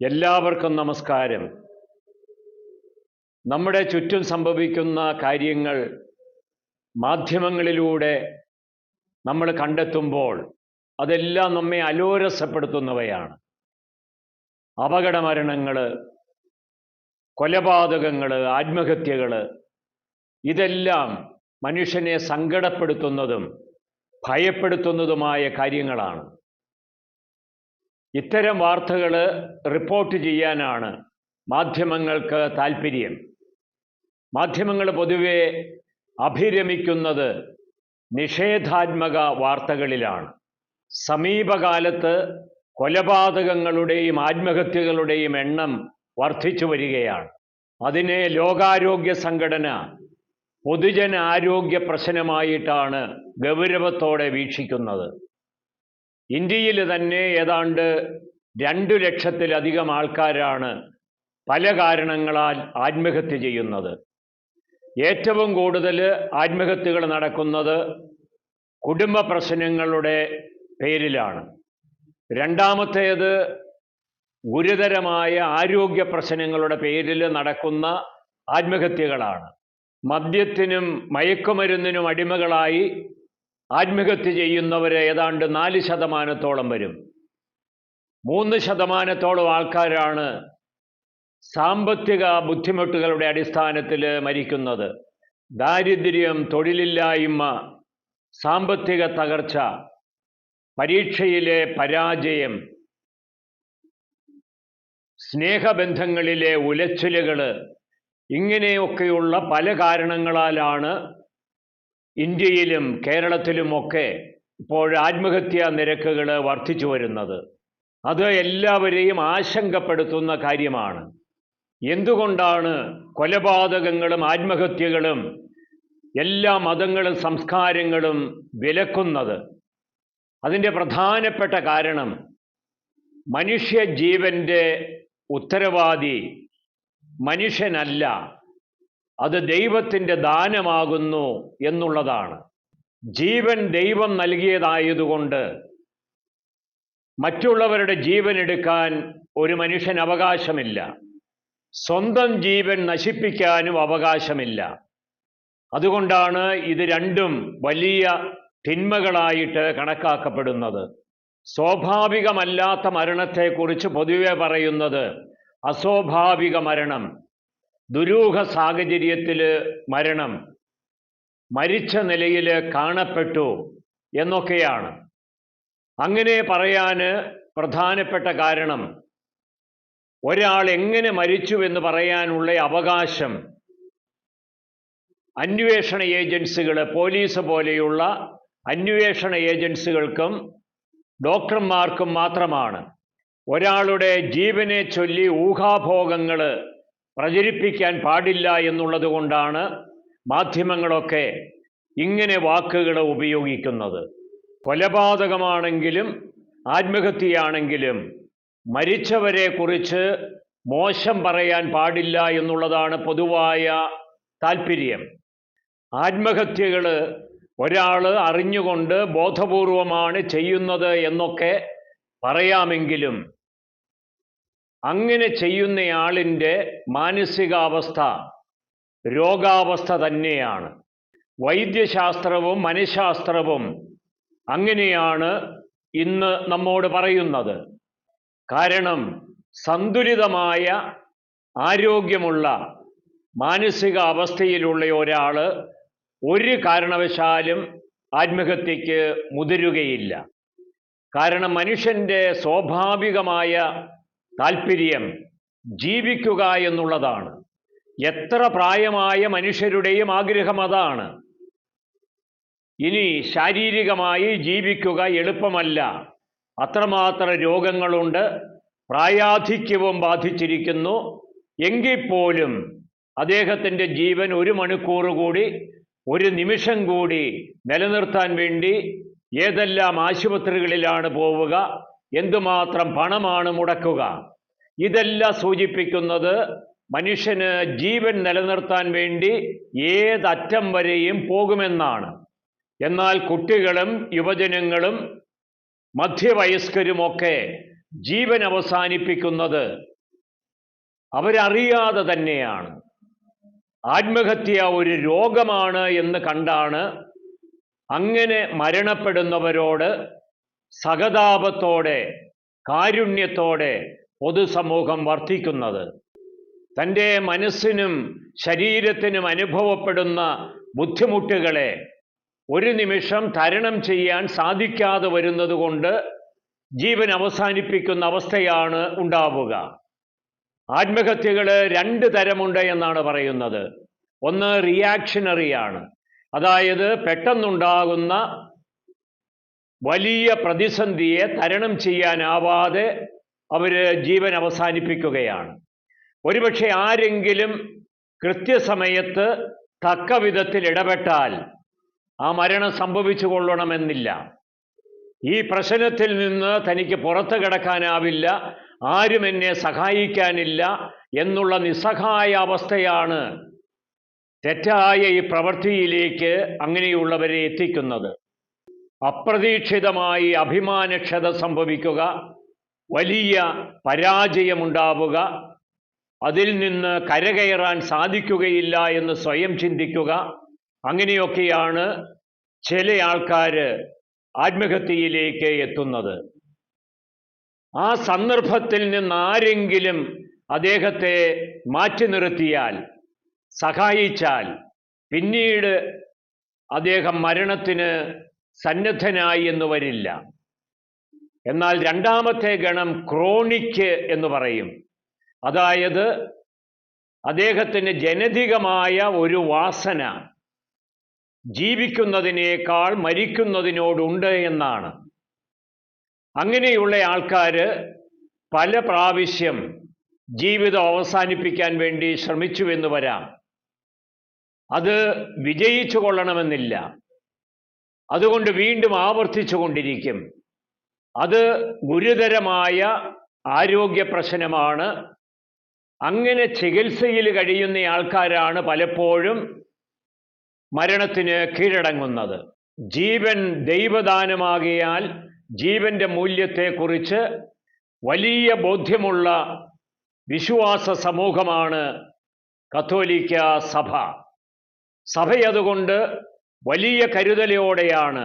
എല്ലാവർക്കും നമസ്കാരം. നമ്മുടെ ചുറ്റും സംഭവിക്കുന്ന കാര്യങ്ങൾ മാധ്യമങ്ങളിലൂടെ നമ്മൾ കണ്ടെത്തുമ്പോൾ അതെല്ലാം നമ്മെ അലോരസപ്പെടുത്തുന്നവയാണ്. അപകടമരണങ്ങൾ കൊലപാതകങ്ങൾ ആത്മഹത്യകൾ ഇതെല്ലാം മനുഷ്യനെ സങ്കടപ്പെടുത്തുന്നതും ഭയപ്പെടുത്തുന്നതുമായ കാര്യങ്ങളാണ്. ഇത്തരം വാർത്തകൾ റിപ്പോർട്ട് ചെയ്യാനാണ് മാധ്യമങ്ങൾക്ക് താല്പര്യം. മാധ്യമങ്ങൾ പൊതുവെ അഭിരമിക്കുന്നത് നിഷേധാത്മക വാർത്തകളിലാണ്. സമീപകാലത്ത് കൊലപാതകങ്ങളുടെയും ആത്മഹത്യകളുടെയും എണ്ണം വർദ്ധിച്ചു വരികയാണ്. അതിനെ ലോകാരോഗ്യ സംഘടന പൊതുജന ആരോഗ്യ പ്രശ്നമായിട്ടാണ് ഗൗരവത്തോടെ വീക്ഷിക്കുന്നത്. ഇന്ത്യയിൽ തന്നെ ഏതാണ്ട് രണ്ടു ലക്ഷത്തിലധികം ആൾക്കാരാണ് പല കാരണങ്ങളാൽ ആത്മഹത്യ ചെയ്യുന്നത്. ഏറ്റവും കൂടുതൽ ആത്മഹത്യകൾ നടക്കുന്നത് കുടുംബ പ്രശ്നങ്ങളുടെ പേരിലാണ്. രണ്ടാമത്തേത് ഗുരുതരമായ ആരോഗ്യ പ്രശ്നങ്ങളുടെ പേരിൽ നടക്കുന്ന ആത്മഹത്യകളാണ്. മദ്യത്തിനും മയക്കുമരുന്നിനും അടിമകളായി ആത്മഹത്യ ചെയ്യുന്നവർ ഏതാണ്ട് നാല് ശതമാനത്തോളം വരും. മൂന്ന് ശതമാനത്തോളം ആൾക്കാരാണ് സാമ്പത്തിക ബുദ്ധിമുട്ടുകളുടെ അടിസ്ഥാനത്തിൽ മരിക്കുന്നത്. ദാരിദ്ര്യം തൊഴിലില്ലായ്മ സാമ്പത്തിക തകർച്ച പരീക്ഷയിലെ പരാജയം സ്നേഹബന്ധങ്ങളിലെ ഉലച്ചിലുകൾ ഇങ്ങനെയൊക്കെയുള്ള പല കാരണങ്ങളാലാണ് ഇന്ത്യയിലും കേരളത്തിലുമൊക്കെ ഇപ്പോൾ ആത്മഹത്യാ നിരക്കുകൾ വർദ്ധിച്ചു വരുന്നത്. അത് എല്ലാവരെയും ആശങ്കപ്പെടുത്തുന്ന കാര്യമാണ്. എന്തുകൊണ്ടാണ് കൊലപാതകങ്ങളും ആത്മഹത്യകളും എല്ലാ മതങ്ങളും സംസ്കാരങ്ങളും വിലക്കുന്നത്? അതിന്റെ പ്രധാനപ്പെട്ട കാരണം മനുഷ്യ ജീവന്റെ ഉത്തരവാദി മനുഷ്യനല്ല. അത് ദൈവത്തിന്റെ ദാനമാകുന്നു എന്നുള്ളതാണ്. ജീവൻ ദൈവം നൽകിയതായതുകൊണ്ട് മറ്റുള്ളവരുടെ ജീവൻ എടുക്കാൻ ഒരു മനുഷ്യൻ അവകാശമില്ല. സ്വന്തം ജീവൻ നശിപ്പിക്കാനും അവകാശമില്ല. അതുകൊണ്ടാണ് ഇത് രണ്ടും വലിയ തിന്മകളായിട്ട് കണക്കാക്കപ്പെടുന്നത്. സ്വാഭാവികമല്ലാത്ത മരണത്തെക്കുറിച്ച് പൊതുവെ പറയുന്നത് അസ്വാഭാവിക മരണം. ദുരൂഹ സാഹചര്യത്തിൽ മരണം മരിച്ച നിലയിൽ കാണപ്പെട്ടു എന്നൊക്കെയാണ്. അങ്ങനെ പറയാൻ പ്രധാനപ്പെട്ട കാരണം ഒരാൾ എങ്ങനെ മരിച്ചു എന്ന് പറയാനുള്ള അവകാശം അന്വേഷണ ഏജൻസികൾ പോലീസ് പോലെയുള്ള അന്വേഷണ ഏജൻസികൾക്കും ഡോക്ടർമാർക്കും മാത്രമാണ്. ഒരാളുടെ ജീവനെ ചൊല്ലി ഊഹാഭോഗങ്ങൾ പ്രചരിപ്പിക്കാൻ പാടില്ല എന്നുള്ളത് കൊണ്ടാണ് മാധ്യമങ്ങളൊക്കെ ഇങ്ങനെ വാക്കുകൾ ഉപയോഗിക്കുന്നത്. കൊലപാതകമാണെങ്കിലും ആത്മഹത്യയാണെങ്കിലും മരിച്ചവരെ കുറിച്ച് മോശം പറയാൻ പാടില്ല എന്നുള്ളതാണ് പൊതുവായ താല്പര്യം. ആത്മഹത്യകൾ ഒരാൾ അറിഞ്ഞുകൊണ്ട് ബോധപൂർവമാണ് ചെയ്യുന്നത് എന്നൊക്കെ പറയാമെങ്കിലും അങ്ങനെ ചെയ്യുന്നയാളിന്റെ മാനസികാവസ്ഥ രോഗാവസ്ഥ തന്നെയാണ്. വൈദ്യശാസ്ത്രവും മനഃശാസ്ത്രവും അങ്ങനെയാണ് ഇന്ന് നമ്മോട് പറയുന്നത്. കാരണം സന്തുലിതമായ ആരോഗ്യമുള്ള മാനസിക അവസ്ഥയിലുള്ള ഒരാൾ ഒരു കാരണവശാലും ആത്മഹത്യക്ക് മുതിരുകയില്ല. കാരണം മനുഷ്യന്റെ സ്വാഭാവികമായ താല്പര്യം ജീവിക്കുക എന്നുള്ളതാണ്. എത്ര പ്രായമായ മനുഷ്യരുടെയും ആഗ്രഹം അതാണ്. ഇനി ശാരീരികമായി ജീവിക്കുക എളുപ്പമല്ല. അത്രമാത്രം രോഗങ്ങളുണ്ട്. പ്രായാധിക്യവും ബാധിച്ചിരിക്കുന്നു. എങ്കിൽ പോലും അദ്ദേഹത്തിന്റെ ജീവൻ ഒരു മണിക്കൂർ കൂടി ഒരു നിമിഷം കൂടി നിലനിർത്താൻ വേണ്ടി ഏതെല്ലാം ആശുപത്രികളിലാണ് പോവുക എന്തുമാത്രം പണമാണ് മുടക്കുക? ഇതെല്ലാം സൂചിപ്പിക്കുന്നത് മനുഷ്യന് ജീവൻ നിലനിർത്താൻ വേണ്ടി ഏതറ്റം വരെയും പോകുമെന്നാണ്. എന്നാൽ കുട്ടികളും യുവജനങ്ങളും മധ്യവയസ്കരുമൊക്കെ ജീവൻ അവസാനിപ്പിക്കുന്നത് അവരറിയാതെ തന്നെയാണ്. ആത്മഹത്യ ഒരു രോഗമാണ് എന്ന് കണ്ടാണ് അങ്ങനെ മരണപ്പെടുന്നവരോട് സഹതാപത്തോടെ കാരുണ്യത്തോടെ പൊതുസമൂഹം വർദ്ധിക്കുന്നത് തന്റെ മനസ്സിനും ശരീരത്തിനും അനുഭവപ്പെടുന്ന ബുദ്ധിമുട്ടുകളെ ഒരു നിമിഷം തരണം ചെയ്യാൻ സാധിക്കാതെ വരുന്നത് കൊണ്ട് ജീവൻ അവസാനിപ്പിക്കുന്ന അവസ്ഥയാണ് ഉണ്ടാവുക. ആത്മഹത്യകൾ രണ്ട് തരമുണ്ട് എന്നാണ് പറയുന്നത്. ഒന്ന് റിയാക്ഷണറിയാണ് അതായത് പെട്ടെന്നുണ്ടാകുന്ന വലിയ പ്രതിസന്ധിയെ തരണം ചെയ്യാനാവാതെ അവർ ജീവൻ അവസാനിപ്പിക്കുകയാണ്. ഒരുപക്ഷെ ആരെങ്കിലും കൃത്യസമയത്ത് തക്ക വിധത്തിൽ ഇടപെട്ടാൽ ആ മരണം സംഭവിച്ചു കൊള്ളണമെന്നില്ല ഈ പ്രശ്നത്തിൽ നിന്ന് തനിക്ക് പുറത്തു കിടക്കാനാവില്ല ആരും എന്നെ സഹായിക്കാനില്ല എന്നുള്ള നിസ്സഹായ അവസ്ഥയാണ് തെറ്റായ ഈ പ്രവൃത്തിയിലേക്ക് അങ്ങനെയുള്ളവരെ എത്തിക്കുന്നത്. അപ്രതീക്ഷിതമായി അഭിമാനക്ഷത സംഭവിക്കുക വലിയ പരാജയമുണ്ടാവുക അതിൽ നിന്ന് കരകയറാൻ സാധിക്കുകയില്ല എന്ന് സ്വയം ചിന്തിക്കുക. അങ്ങനെയൊക്കെയാണ് ചില ആൾക്കാർ ആത്മഹത്യയിലേക്ക് എത്തുന്നത്. ആ സന്ദർഭത്തിൽ നിന്ന് ആരെങ്കിലും അദ്ദേഹത്തെ മാറ്റി നിർത്തിയാൽ സഹായിച്ചാൽ പിന്നീട് അദ്ദേഹം മരണത്തിന് സന്നദ്ധനായി എന്ന് വരില്ല. എന്നാൽ രണ്ടാമത്തെ ഗണം ക്രോണിക്ക് എന്ന് പറയും. അതായത് അദ്ദേഹത്തിന് ജനതികമായ ഒരു വാസന. ജീവിക്കുന്നതിനേക്കാൾ മരിക്കുന്നതിനോടുണ്ട് എന്നാണ്. അങ്ങനെയുള്ള ആൾക്കാർ പല പ്രാവശ്യം ജീവിതം അവസാനിപ്പിക്കാൻ വേണ്ടി ശ്രമിച്ചു എന്ന് വരാം. അത് വിജയിച്ചു കൊള്ളണമെന്നില്ല. അതുകൊണ്ട് വീണ്ടും ആവർത്തിച്ചു കൊണ്ടിരിക്കും. അത് ഗുരുതരമായ ആരോഗ്യ പ്രശ്നമാണ്. അങ്ങനെ ചികിത്സയിൽ കഴിയുന്ന ആൾക്കാരാണ് പലപ്പോഴും മരണത്തിന് കീഴടങ്ങുന്നത്. ജീവൻ ദൈവദാനമാകിയാൽ ജീവന്റെ മൂല്യത്തെക്കുറിച്ച് വലിയ ബോധ്യമുള്ള വിശ്വാസ സമൂഹമാണ് കത്തോലിക്ക സഭ. സഭയതുകൊണ്ട് വലിയ കരുതലോടെയാണ്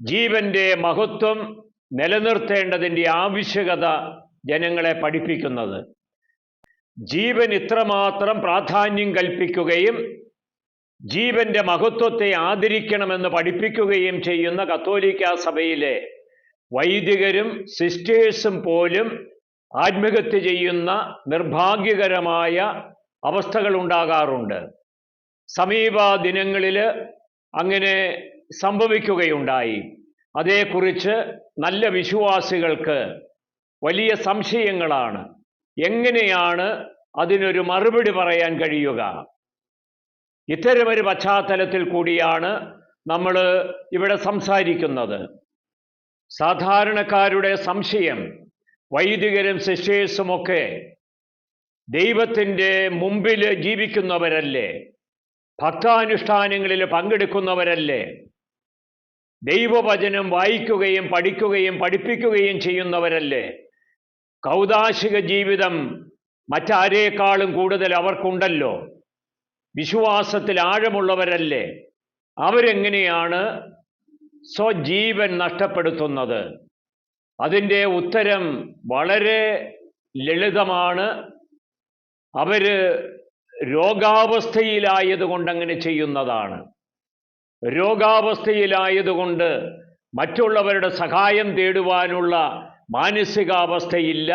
ജീവന്റെ മഹത്വം നിലനിർത്തേണ്ടതിന്റെ ആവശ്യകത ജനങ്ങളെ പഠിപ്പിക്കുന്നത്. ജീവൻ ഇത്രമാത്രം പ്രാധാന്യം കൽപ്പിക്കുകയും ജീവന്റെ മഹത്വത്തെ ആദരിക്കണമെന്ന് പഠിപ്പിക്കുകയും ചെയ്യുന്ന കത്തോലിക്ക സഭയിലെ വൈദികരും സിസ്റ്റേഴ്സും പോലും ആത്മഹത്യ ചെയ്യുന്ന നിർഭാഗ്യകരമായ അവസ്ഥകൾ ഉണ്ടാകാറുണ്ട് സമീപ ദിനങ്ങളിൽ അങ്ങനെ സംഭവിക്കുകയുണ്ടായി. അതേക്കുറിച്ച് നല്ല വിശ്വാസികൾക്ക് വലിയ സംശയങ്ങളാണ്. എങ്ങനെയാണ് അതിനൊരു മറുപടി പറയാൻ കഴിയുക? ഇത്തരമൊരു പശ്ചാത്തലത്തിൽ കൂടിയാണ് നമ്മൾ ഇവിടെ സംസാരിക്കുന്നത്. സാധാരണക്കാരുടെ സംശയം വൈദികരും സിസ്റ്റേഴ്സുമൊക്കെ ദൈവത്തിന്റെ മുമ്പിൽ ജീവിക്കുന്നവരല്ലേ? ഭക്താനുഷ്ഠാനങ്ങളിൽ പങ്കെടുക്കുന്നവരല്ലേ? ദൈവവചനം വായിക്കുകയും പഠിക്കുകയും പഠിപ്പിക്കുകയും ചെയ്യുന്നവരല്ലേ? കൗതാശിക ജീവിതം മറ്റാരേക്കാളും കൂടുതൽ അവർക്കുണ്ടല്ലോ? വിശ്വാസത്തിൽ ആഴമുള്ളവരല്ലേ? അവരെങ്ങനെയാണ് സ്വജീവൻ നഷ്ടപ്പെടുത്തുന്നത്? അതിന്റെ ഉത്തരം വളരെ ലളിതമാണ്. അവർ രോഗാവസ്ഥയിലായതുകൊണ്ട് അങ്ങനെ ചെയ്യുന്നതാണ്. രോഗാവസ്ഥയിലായതുകൊണ്ട് മറ്റുള്ളവരുടെ സഹായം തേടുവാനുള്ള മാനസികാവസ്ഥയില്ല.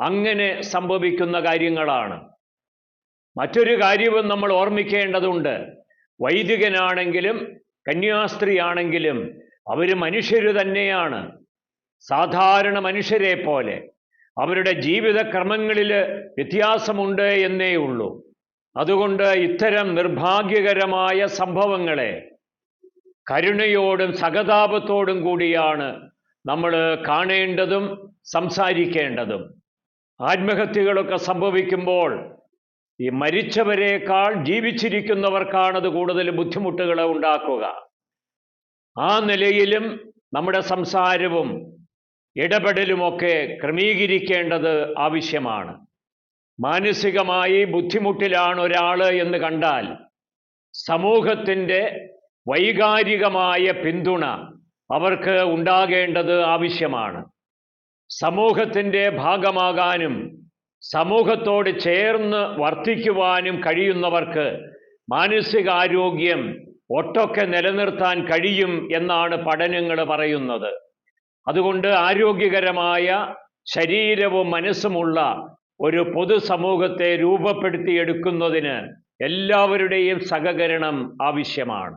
അങ്ങനെ സംഭവിക്കുന്ന കാര്യങ്ങളാണ്. മറ്റൊരു കാര്യവും നമ്മൾ ഓർമ്മിക്കേണ്ടതുണ്ട്. വൈദികനാണെങ്കിലും കന്യാസ്ത്രീയാണെങ്കിലും അവർ മനുഷ്യർ തന്നെയാണ്. സാധാരണ മനുഷ്യരെ പോലെ. അവരുടെ ജീവിത ജീവിതക്രമങ്ങളിൽ വ്യത്യാസമുണ്ട് എന്നേ ഉള്ളൂ. അതുകൊണ്ട് ഇത്തരം നിർഭാഗ്യകരമായ സംഭവങ്ങളെ കരുണയോടും സഹതാപത്തോടും കൂടിയാണ് നമ്മൾ കാണേണ്ടതും സംസാരിക്കേണ്ടതും. ആത്മഹത്യകളൊക്കെ സംഭവിക്കുമ്പോൾ ഈ മരിച്ചവരെക്കാൾ ജീവിച്ചിരിക്കുന്നവർക്കാണത് കൂടുതൽ ബുദ്ധിമുട്ടുകൾ ഉണ്ടാക്കുക. ആ നിലയിലും നമ്മുടെ സംസാരവും ഇടപെടലുമൊക്കെ ക്രമീകരിക്കേണ്ടത് ആവശ്യമാണ്. മാനസികമായി ബുദ്ധിമുട്ടിലാണ് ഒരാൾ എന്ന് കണ്ടാൽ സമൂഹത്തിന്റെ വൈകാരികമായ പിന്തുണ അവർക്ക് ഉണ്ടാകേണ്ടത് ആവശ്യമാണ്. സമൂഹത്തിന്റെ ഭാഗമാകാനും സമൂഹത്തോട് ചേർന്ന് വർത്തിക്കുവാനും കഴിയുന്നവർക്ക് മാനസികാരോഗ്യം ഒട്ടൊക്കെ നിലനിർത്താൻ കഴിയും എന്നാണ് പഠനങ്ങൾ പറയുന്നത്. അതുകൊണ്ട് ആരോഗ്യകരമായ ശരീരവും മനസ്സുമുള്ള ഒരു പൊതുസമൂഹത്തെ രൂപപ്പെടുത്തിയെടുക്കുന്നതിന് എല്ലാവരുടെയും സഹകരണം ആവശ്യമാണ്.